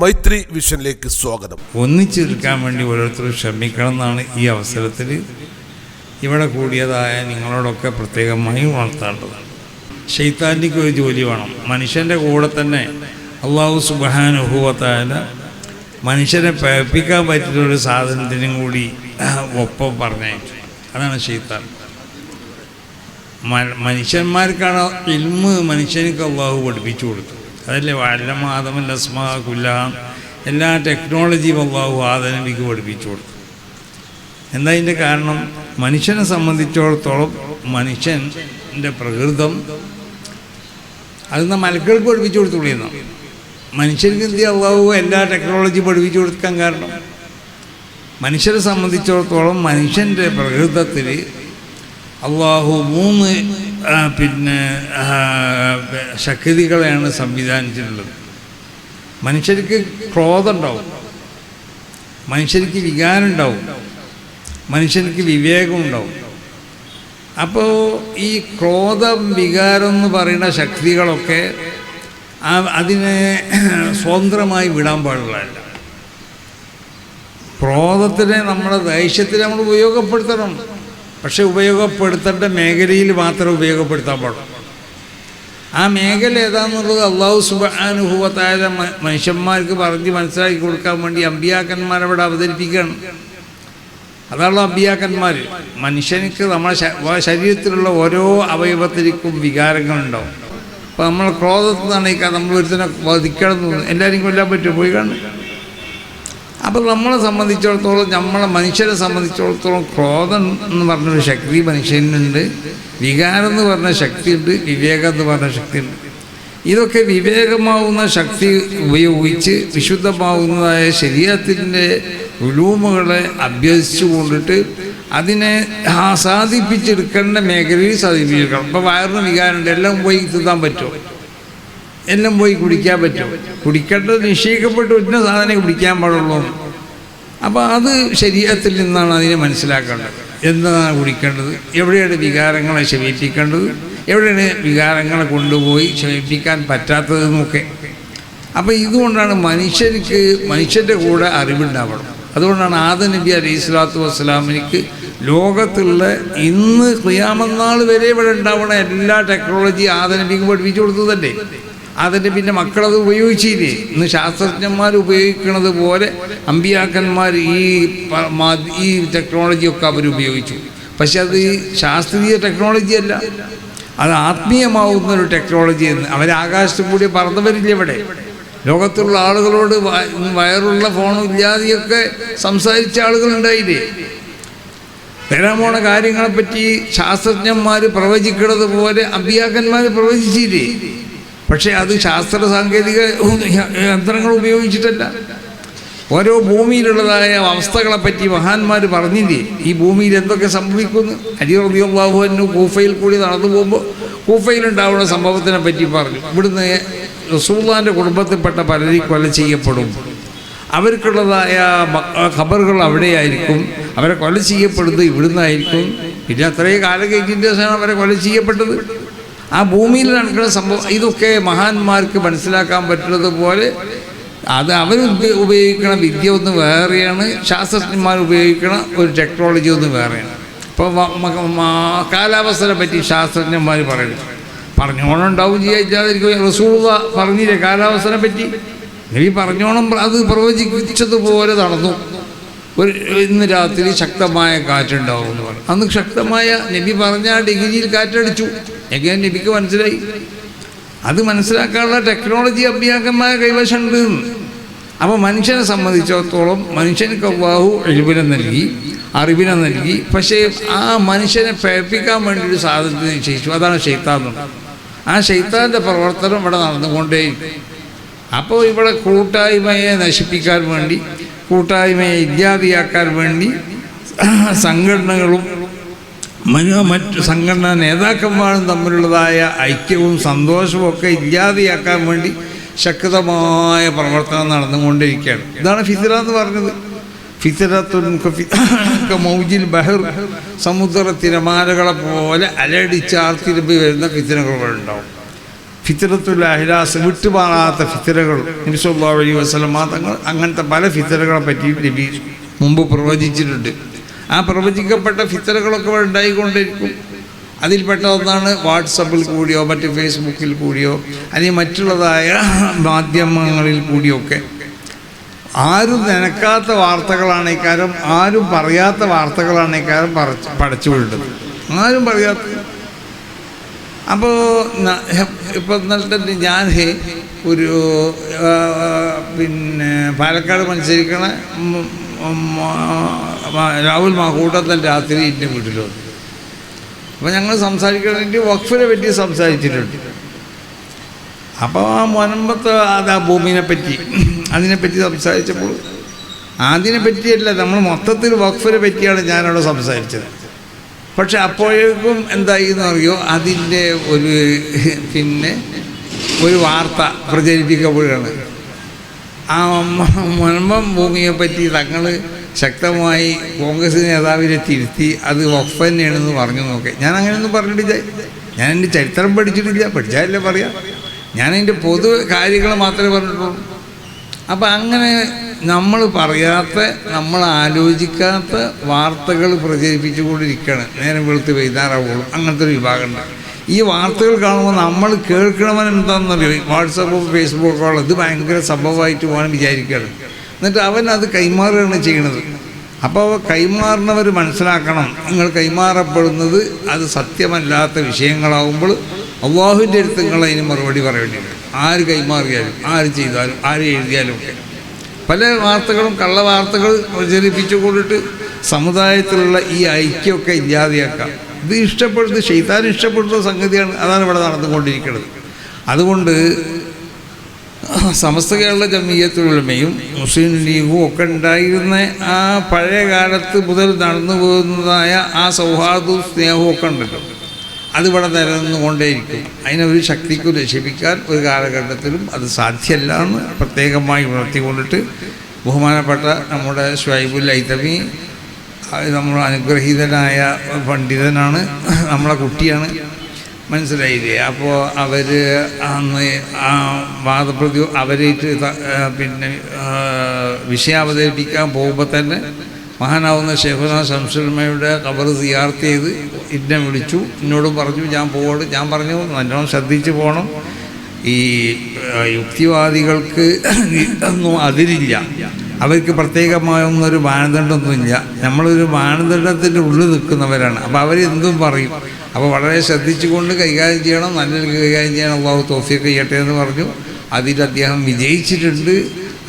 മൈത്രി വിഷനിലേക്ക് സ്വാഗതം. ഒന്നിച്ചെടുക്കാൻ വേണ്ടി ഓരോരുത്തരും ശ്രമിക്കണം എന്നാണ് ഈ അവസരത്തിൽ ഇവിടെ കൂടിയതായ നിങ്ങളോടൊക്കെ പ്രത്യേകമായി ഉണർത്തേണ്ടത് ഷെയ്ത്താന്റെ ഒരു ജോലി വേണം. മനുഷ്യന്റെ കൂടെ തന്നെ അള്ളാഹു സുബാനുഭവത്തായ മനുഷ്യനെ പേപ്പിക്കാൻ പറ്റുന്ന ഒരു സാധനത്തിനും കൂടി ഒപ്പം പറഞ്ഞയച്ചു. അതാണ് ഷെയ്ത്താൻ മ- മനുഷ്യന്മാർക്കാണ് ഇൽമ് മനുഷ്യനൊക്കെ അള്ളാഹു പഠിപ്പിച്ചു കൊടുത്തു അതല്ലേ വല്ലമ ആദമൻ അസ്മാ കുല്ലാം എല്ലാ ടെക്നോളജിയും അള്ളാഹു ആദനബിക്ക് പഠിപ്പിച്ചു കൊടുത്തു. എന്താ അതിന്റെ കാരണം? മനുഷ്യനെ സംബന്ധിച്ചിടത്തോളം മനുഷ്യന്റെ പ്രകൃതം അത് മലക്കുകൾക്ക് പഠിപ്പിച്ചു കൊടുത്തുള്ളിയെന്ന മനുഷ്യർക്ക് എന്ത് അള്ളാഹു എല്ലാ ടെക്നോളജി പഠിപ്പിച്ചു കൊടുക്കാൻ കാരണം? മനുഷ്യരെ സംബന്ധിച്ചിടത്തോളം മനുഷ്യന്റെ പ്രകൃതത്തിൽ അള്ളാഹു മൂന്ന് പിന്നെ ശക്തികളെയാണ് സംവിധാനിച്ചിട്ടുള്ളത്. മനുഷ്യർക്ക് ക്രോധം ഉണ്ടാവും മനുഷ്യർക്ക് വികാരം ഉണ്ടാവും മനുഷ്യർക്ക് വിവേകം ഉണ്ടാവും അപ്പോൾ ഈ ക്രോധം വികാരം എന്ന് പറയുന്ന ശക്തികളൊക്കെ അതിനെ സ്വതന്ത്രമായി വിടാൻ പാടുള്ളതല്ല. ക്രോധത്തിനെ നമ്മുടെ ദേഷ്യത്തിന് നമ്മൾ ഉപയോഗപ്പെടുത്തണം. പക്ഷെ ഉപയോഗപ്പെടുത്തേണ്ട മേഖലയിൽ മാത്രം ഉപയോഗപ്പെടുത്താൻ പാടുള്ളൂ. ആ മേഖല ഏതാന്നുള്ളത് അള്ളാഹു സുബാനുഭവത്തായ മനുഷ്യന്മാർക്ക് പറഞ്ഞ് മനസ്സിലാക്കി കൊടുക്കാൻ വേണ്ടി അമ്പിയാക്കന്മാരവിടെ അവതരിപ്പിക്കുകയാണ്. അതാണല്ലോ അമ്പിയാക്കന്മാർ. മനുഷ്യനിക്ക് നമ്മുടെ ശരീരത്തിലുള്ള ഓരോ അവയവത്തിലേക്കും വികാരങ്ങളുണ്ടാവും. അപ്പോൾ നമ്മൾ ക്രോധത്തിൽ നിന്നാണ് നമ്മൾ ഒരുത്തിനെ വധിക്കണം എന്ന് എല്ലാവരും കൊല്ലാൻ പറ്റുമോ? പോയി കാണും അപ്പോൾ നമ്മളെ സംബന്ധിച്ചിടത്തോളം നമ്മളെ മനുഷ്യരെ സംബന്ധിച്ചിടത്തോളം ക്രോധം എന്ന് പറഞ്ഞൊരു ശക്തി മനുഷ്യനുണ്ട് വികാരം എന്ന് പറഞ്ഞ ശക്തിയുണ്ട്. വിവേകം എന്ന് പറഞ്ഞ ശക്തിയുണ്ട്. ഇതൊക്കെ വിവേകമാവുന്ന ശക്തി ഉപയോഗിച്ച് വിശുദ്ധമാവുന്നതായ ശരീരത്തിന്റെ ഉലൂമുകളെ അഭ്യസിച്ചു കൊണ്ടിട്ട് അതിനെ സാധിപ്പിച്ചെടുക്കേണ്ട മേഖലയിൽ സാധിപ്പിച്ചെടുക്കണം. അപ്പോൾ വയറിന് വികാരമുണ്ട്. എല്ലാം പോയി തിന്നാൻ പറ്റുമോ? എല്ലാം പോയി കുടിക്കാൻ പറ്റും കുടിക്കേണ്ടത് നിശ്ചയിക്കപ്പെട്ട് ഒറ്റ സാധനം കുടിക്കാൻ പാടുള്ളൂ. അപ്പോൾ അത് ശരീരത്തിൽ നിന്നാണ് അതിനെ മനസ്സിലാക്കേണ്ടത്. എന്താണ് കുടിക്കേണ്ടത്? എവിടെയാണ് വികാരങ്ങളെ ശമിപ്പിക്കേണ്ടത്? എവിടെയാണ് വികാരങ്ങളെ കൊണ്ടുപോയി ശമിപ്പിക്കാൻ പറ്റാത്തതെന്നൊക്കെ. അപ്പോൾ ഇതുകൊണ്ടാണ് മനുഷ്യർക്ക് മനുഷ്യന്റെ കൂടെ അറിവുണ്ടാവണം. അതുകൊണ്ടാണ് ആദ നബി അലൈഹി സ്വലാത്തു വസ്സലാമിനിക്ക് ലോകത്തുള്ള ഇന്ന് ക്രിയാമന്നാൾ വരെ ഇവിടെ ഉണ്ടാവണ എല്ലാ ടെക്നോളജി ആദ നബിക്ക് പഠിപ്പിച്ചു കൊടുത്തതല്ലേ? അതിന്റെ പിന്നെ മക്കളത് ഉപയോഗിച്ചില്ലേ? ഇന്ന് ശാസ്ത്രജ്ഞന്മാർ ഉപയോഗിക്കുന്നത് പോലെ അമ്പിയാക്കന്മാർ ഈ ഈ ടെക്നോളജിയൊക്കെ അവർ ഉപയോഗിച്ചു. പക്ഷെ അത് ശാസ്ത്രീയ ടെക്നോളജി അല്ല. അത് ആത്മീയമാവുന്ന ഒരു ടെക്നോളജി എന്ന്. അവർ ആകാശത്ത് കൂടി പറന്നവരില്ല ഇവിടെ? ലോകത്തുള്ള ആളുകളോട് വയറുള്ള ഫോണും ഇല്ലാതെയൊക്കെ സംസാരിച്ച ആളുകളുണ്ടായില്ലേ? വരാൻ പോണ കാര്യങ്ങളെപ്പറ്റി ശാസ്ത്രജ്ഞന്മാർ പ്രവചിക്കുന്നത് പോലെ അമ്പിയാക്കന്മാർ പ്രവചിച്ചില്ലേ? പക്ഷേ അത് ശാസ്ത്ര സാങ്കേതിക യന്ത്രങ്ങൾ ഉപയോഗിച്ചിട്ടല്ല. ഓരോ ഭൂമിയിലുള്ളതായ അവസ്ഥകളെപ്പറ്റി മഹാന്മാർ പറഞ്ഞില്ലേ ഈ ഭൂമിയിൽ എന്തൊക്കെ സംഭവിക്കുന്നു? അലി റബിയുള്ളാഹുവിനു കൂഫയിൽ കൂടി നടന്നു പോകുമ്പോൾ കൂഫയിലുണ്ടാവുന്ന സംഭവത്തിനെ പറ്റി പറഞ്ഞു. ഇവിടുന്ന് റസൂള്ളാന്റെ കുടുംബത്തിൽപ്പെട്ട പലരും കൊല ചെയ്യപ്പെടും. അവർക്കുള്ളതായ ഖബറുകൾ അവിടെയായിരിക്കും. അവരെ കൊല ചെയ്യപ്പെടുന്നത് ഇവിടുന്നായിരിക്കും. പിന്നെ അത്രയും കാലം ശേഷമാണ് അവരെ കൊല ചെയ്യപ്പെട്ടത്. ആ ഭൂമിയിൽ നടക്കുന്ന സംഭവം ഇതൊക്കെ മഹാന്മാർക്ക് മനസ്സിലാക്കാൻ പറ്റുന്നത് പോലെ അത് അവർ ഉപയോഗിക്കണ വിദ്യ ഒന്ന് വേറെയാണ് ശാസ്ത്രജ്ഞന്മാർ ഉപയോഗിക്കണ ഒരു ടെക്നോളജി ഒന്ന് വേറെയാണ്. ഇപ്പോൾ കാലാവസ്ഥയെ പറ്റി ശാസ്ത്രജ്ഞന്മാർ പറയുന്നു പറഞ്ഞോണം ഉണ്ടാവും ചെയ്യാൻ ഇല്ലാതിരിക്കും റസൂള പറഞ്ഞില്ലേ കാലാവസ്ഥയെ പറ്റി? നബി പറഞ്ഞോണം അത് പ്രവചിച്ചതുപോലെ നടന്നു. ഒരു ഇന്ന് രാത്രി ശക്തമായ കാറ്റുണ്ടാവും എന്ന് പറഞ്ഞു. അന്ന് ശക്തമായ നബി പറഞ്ഞ ഡിഗ്രിയിൽ കാറ്റടിച്ചു. എങ്ങനെ നബിക്ക് മനസ്സിലായി? അത് മനസ്സിലാക്കാനുള്ള ടെക്നോളജി അഭ്യാസമായ കൈവശമുണ്ട്. അപ്പോൾ മനുഷ്യനെ സംബന്ധിച്ചിടത്തോളം മനുഷ്യന് കവ്വാഹു എഴുപിനെ നൽകി അറിവിനെ നൽകി. പക്ഷേ ആ മനുഷ്യനെ പേപ്പിക്കാൻ വേണ്ടി ഒരു സാധനത്തിന് നിശ്ചയിച്ചു അതാണ് ഷെയ്ത്താൻ ആ ഷെയ്ത്താന്റെ പ്രവർത്തനം ഇവിടെ നടന്നുകൊണ്ടേ അപ്പോൾ ഇവിടെ കൂട്ടായ്മയെ നശിപ്പിക്കാൻ വേണ്ടി കൂട്ടായ്മയെ ഇല്ലാതെയാക്കാൻ വേണ്ടി സംഘടനകളും മറ്റ് സംഘടനാ നേതാക്കന്മാരും തമ്മിലുള്ളതായ ഐക്യവും സന്തോഷവും ഒക്കെ ഇല്ലാതെയാക്കാൻ വേണ്ടി ശക്തമായ പ്രവർത്തനം നടന്നുകൊണ്ടിരിക്കുകയാണ്. ഇതാണ് ഫിത്തിറ എന്ന് പറഞ്ഞത്. ഫിത്തിറത്തുൻ മൗജിൽ ബഹർ സമുദ്ര തിരമാലകളെ പോലെ അലടിച്ചാർത്തിരുമ്പി വരുന്ന ഫിത്തിനകളുണ്ടാവും. ഫിത്തരത്തുൽ അഹിലാസ് വിട്ടുപാറാത്ത ഫിത്തരകൾ നബിസ്വല്ലാ അലൈഹി വസ്ലം തങ്ങൾ അങ്ങനത്തെ പല ഫിത്തരകളെ പറ്റി നബി മുമ്പ് പ്രവചിച്ചിട്ടുണ്ട്. ആ പ്രവചിക്കപ്പെട്ട ഫിത്തരകളൊക്കെ ഉണ്ടായിക്കൊണ്ടിരിക്കും. അതിൽപ്പെട്ട ഒന്നാണ് വാട്സപ്പിൽ കൂടിയോ മറ്റ് ഫേസ്ബുക്കിൽ കൂടിയോ അല്ലെങ്കിൽ മറ്റുള്ളതായ മാധ്യമങ്ങളിൽ കൂടിയൊക്കെ. ആരും നനക്കാത്ത വാർത്തകളാണ് ഇക്കാരം ആരും പറയാത്ത വാർത്തകളാണ് ഇക്കാരം പറച്ച് പടച്ചു വിടുന്നത് ആരും പറയാത്ത അപ്പോൾ ഇപ്പോൾ എന്നിട്ട് ഞാൻ ഒരു പിന്നെ പാലക്കാട് മത്സരിക്കണ രാഹുൽ മാക്കൂട്ടത്തൻ രാത്രി എന്റെ വീട്ടിൽ വന്നു. അപ്പോൾ ഞങ്ങൾ സംസാരിക്കണമെങ്കിൽ വഖഫിനെ പറ്റി സംസാരിച്ചിട്ടുണ്ട്. അപ്പോൾ ആ മുനമ്പത്ത് അത് ആ ഭൂമിനെ പറ്റി അതിനെപ്പറ്റി സംസാരിച്ചപ്പോൾ അതിനെ പറ്റിയല്ല നമ്മൾ മൊത്തത്തിൽ വഖഫിനെ പറ്റിയാണ് ഞാനവിടെ സംസാരിച്ചത്. പക്ഷെ അപ്പോഴേക്കും എന്തായി എന്ന് അറിയോ? അതിന്റെ ഒരു പിന്നെ ഒരു വാർത്ത പ്രചരിപ്പിക്കപ്പെടുകയാണ്. ആ മന്മം ഭൂമിയെ പറ്റി തങ്ങൾ ശക്തമായി കോൺഗ്രസ് നേതാവിനെ തിരുത്തി അത് വഖഫ് തന്നെയാണെന്ന് പറഞ്ഞു നോക്കെ. ഞാൻ അങ്ങനെയൊന്നും പറഞ്ഞിട്ടില്ല. ഞാൻ എന്റെ ചരിത്രം പഠിച്ചിട്ടില്ല. പഠിച്ചാലല്ലേ പറയാം. ഞാൻ എന്റെ പൊതു കാര്യങ്ങൾ മാത്രമേ പറഞ്ഞിട്ടുള്ളൂ. അപ്പം അങ്ങനെ നമ്മൾ പറയാത്ത നമ്മൾ ആലോചിക്കാത്ത വാർത്തകൾ പ്രചരിപ്പിച്ചുകൊണ്ടിരിക്കുകയാണ് നേരം വെളുത്ത് വൈകുന്നേരമാവുള്ളൂ. അങ്ങനത്തെ ഒരു വിഭാഗമുണ്ട്. ഈ വാർത്തകൾ കാണുമ്പോൾ നമ്മൾ കേൾക്കണവൻ എന്താണെന്നറിയോ? വാട്സപ്പും ഫേസ്ബുക്കോ ഇത് ഭയങ്കര സംഭവമായിട്ട് പോകാൻ വിചാരിക്കുകയാണ്. എന്നിട്ട് അവൻ അത് കൈമാറുകയാണ് ചെയ്യണത്. അപ്പോൾ കൈമാറുന്നവർ മനസ്സിലാക്കണം. നിങ്ങൾ കൈമാറപ്പെടുന്നത് അത് സത്യമല്ലാത്ത വിഷയങ്ങളാവുമ്പോൾ അള്ളാഹുവിന്റെ അടുത്ത് നിങ്ങൾ അതിന് മറുപടി പറയേണ്ടി വരും. ആര് കൈമാറിയാലും ആര് ചെയ്താലും ആര് എഴുതിയാലും ഒക്കെ. പല വാർത്തകളും കള്ള വാർത്തകൾ പ്രചരിപ്പിച്ചു കൊണ്ടിട്ട് സമുദായത്തിലുള്ള ഈ ഐക്യമൊക്കെ ഇല്ലാതെയാക്കാം ഇത് ഇഷ്ടപ്പെടുന്നത് ഷെയ്ത്താൻ ഇഷ്ടപ്പെടുന്ന സംഗതിയാണ്. അതാണ് ഇവിടെ നടന്നുകൊണ്ടിരിക്കുന്നത്. അതുകൊണ്ട് സമസ്ത കേരള ജമീയത്തുലമയും മുസ്ലിം ലീഗും ഒക്കെ ഉണ്ടായിരുന്ന ആ പഴയ കാലത്ത് മുതൽ നടന്നു പോകുന്നതായ ആ സൗഹാർദ്ദവും സ്നേഹവും ഒക്കെ ഉണ്ടല്ലോ. അതിവിടെ നിലനിന്നുകൊണ്ടേയിരിക്കും. അതിനെ ഒരു ശക്തിക്കും നശിപ്പിക്കാൻ ഒരു കാലഘട്ടത്തിലും അത് സാധ്യമല്ല എന്ന് പ്രത്യേകമായി ഉണർത്തിക്കൊണ്ടിട്ട് ബഹുമാനപ്പെട്ട നമ്മുടെ ഷുഹൈബുൽ ഐതമി നമ്മൾ അനുഗ്രഹീതനായ പണ്ഡിതനാണ് നമ്മളെ കുട്ടിയാണ്. മനസ്സിലായില്ലേ? അപ്പോൾ അവർ അന്ന് ആ വാദപ്രതി അവരേറ്റ് പിന്നെ വിഷയം അവതരിപ്പിക്കാൻ പോകുമ്പോൾ തന്നെ മഹാനാവുന്ന ഷെഹുന ശംസുൽമയുടെ കബർ സിയാർത്ത് ചെയ്ത് എന്നെ വിളിച്ചു. എന്നോടും പറഞ്ഞു ഞാൻ പോകണം ഞാൻ പറഞ്ഞു നല്ലോണം ശ്രദ്ധിച്ച് പോകണം ഈ യുക്തിവാദികൾക്ക് ഒന്നും അതിരില്ല അവർക്ക് പ്രത്യേകമായ ഒന്നൊരു മാനദണ്ഡമൊന്നുമില്ല. നമ്മളൊരു മാനദണ്ഡത്തിന്റെ ഉള്ളിൽ നിൽക്കുന്നവരാണ്. അപ്പോൾ അവരെന്തും പറയും. അപ്പോൾ വളരെ ശ്രദ്ധിച്ചുകൊണ്ട് കൈകാര്യം ചെയ്യണം. നല്ല കൈകാര്യം ചെയ്യണം അള്ളാഹു തോഫിയൊക്കെ ചെയ്യട്ടെ എന്ന് പറഞ്ഞു. അതിൽ അദ്ദേഹം വിജയിച്ചിട്ടുണ്ട്.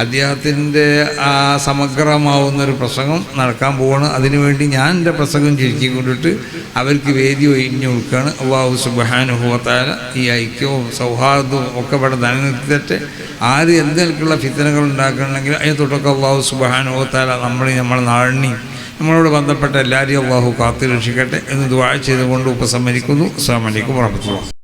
അദ്ദേഹത്തിന്റെ ആ സമഗ്രമാവുന്നൊരു പ്രസംഗം നടക്കാൻ പോവാണ്. അതിനുവേണ്ടി ഞാൻ എന്റെ പ്രസംഗം ചുരുക്കിക്കൊണ്ടിട്ട് അവർക്ക് വേദി ഒഴിഞ്ഞു കൊടുക്കുകയാണ് അള്ളാഹു സുബാനുഭവത്താല ഈ ഐക്യവും സൗഹാർദ്ദവും ഒക്കെ ഇവിടെ നിലനിർത്തിയിട്ട് ആര് എന്തെങ്കിലുള്ള ഫിത്തനകൾ ഉണ്ടാക്കണമെങ്കിൽ അതിന് തൊട്ടൊക്കെ അള്ളാഹു സുബാനുഭവത്താല നമ്മളെ നമ്മളെ നാളിനെയും നമ്മളോട് ബന്ധപ്പെട്ട എല്ലാവരെയും അള്ളാഹു കാത്തു രക്ഷിക്കട്ടെ എന്ന് ദ്വാഴ ചെയ്തുകൊണ്ട് ഉപസംഹരിക്കുന്നു. അസ്സാം വലൈക്കും വാഹമത്തുള്ള